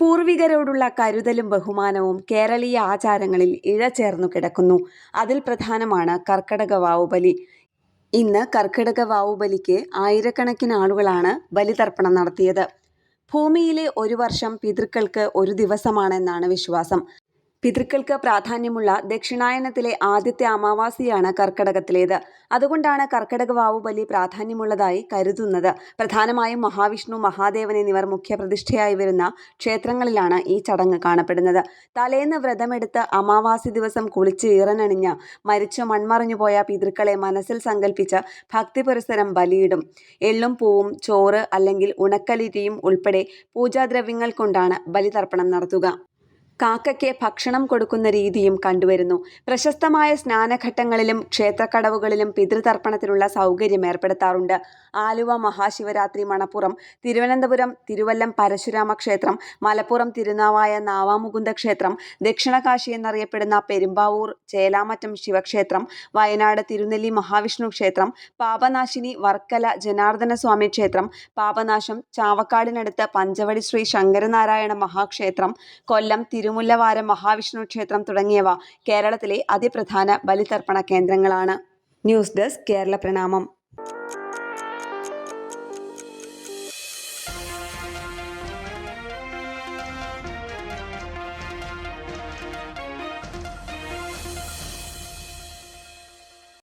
പൂർവികരോടുള്ള കരുതലും ബഹുമാനവും കേരളീയ ആചാരങ്ങളിൽ ഇഴചേർന്നു കിടക്കുന്നു. അതിൽ പ്രധാനമാണ് കർക്കടക വാവുബലി. ഇന്ന് കർക്കിടക വാവുബലിക്ക് ആയിരക്കണക്കിന് ആളുകളാണ് ബലിതർപ്പണം നടത്തിയത്. ഭൂമിയിലെ ഒരു വർഷം പിതൃക്കൾക്ക് ഒരു ദിവസമാണെന്നാണ് വിശ്വാസം. പിതൃക്കൾക്ക് പ്രാധാന്യമുള്ള ദക്ഷിണായനത്തിലെ ആദ്യത്തെ അമാവാസിയാണ് കർക്കടകത്തിലേത്. അതുകൊണ്ടാണ് കർക്കടക വാവുബലി പ്രാധാന്യമുള്ളതായി കരുതുന്നത്. പ്രധാനമായും മഹാവിഷ്ണു, മഹാദേവൻ എന്നിവർ മുഖ്യപ്രതിഷ്ഠയായി വരുന്ന ക്ഷേത്രങ്ങളിലാണ് ഈ ചടങ്ങ് കാണപ്പെടുന്നത്. തലേന്ന് വ്രതമെടുത്ത് അമാവാസി ദിവസം കുളിച്ച് ഈറനണിഞ്ഞ് മരിച്ച് മൺമറഞ്ഞുപോയ പിതൃക്കളെ മനസ്സിൽ സങ്കല്പിച്ച് ഭക്തി പുരസരം ബലിയിടും. എള്ളും പൂവും ചോറ് അല്ലെങ്കിൽ ഉണക്കലിരിയും ഉൾപ്പെടെ പൂജാദ്രവ്യങ്ങൾ കൊണ്ടാണ് ബലിതർപ്പണം നടത്തുക. കാക്കയ്ക്ക് ഭക്ഷണം കൊടുക്കുന്ന രീതിയും കണ്ടുവരുന്നു. പ്രശസ്തമായ സ്നാനഘട്ടങ്ങളിലും ക്ഷേത്രക്കടവുകളിലും പിതൃതർപ്പണത്തിനുള്ള സൗകര്യം ഏർപ്പെടുത്താറുണ്ട് ആലുവ മഹാശിവരാത്രി മണപ്പുറം, തിരുവനന്തപുരം തിരുവല്ലം പരശുരാമ ക്ഷേത്രം, മലപ്പുറം തിരുനാവായ നാവാമുകുന്ദ ക്ഷേത്രം, ദക്ഷിണകാശി എന്നറിയപ്പെടുന്ന പെരുമ്പാവൂർ ചേലാമറ്റം ശിവക്ഷേത്രം, വയനാട് തിരുനെല്ലി മഹാവിഷ്ണു ക്ഷേത്രം, പാപനാശിനി വർക്കല ജനാർദ്ദന സ്വാമി ക്ഷേത്രം, പാപനാശം ചാവക്കാടിനടുത്ത് പഞ്ചവടി ശ്രീ ശങ്കരനാരായണ മഹാക്ഷേത്രം, കൊല്ലം തിരുമുല്ലവാരം മഹാവിഷ്ണു ക്ഷേത്രം തുടങ്ങിയവ കേരളത്തിലെ അതിപ്രധാന ബലിതർപ്പണ കേന്ദ്രങ്ങളാണ്. ന്യൂസ് ഡെസ്ക് കേരള പ്രണാമം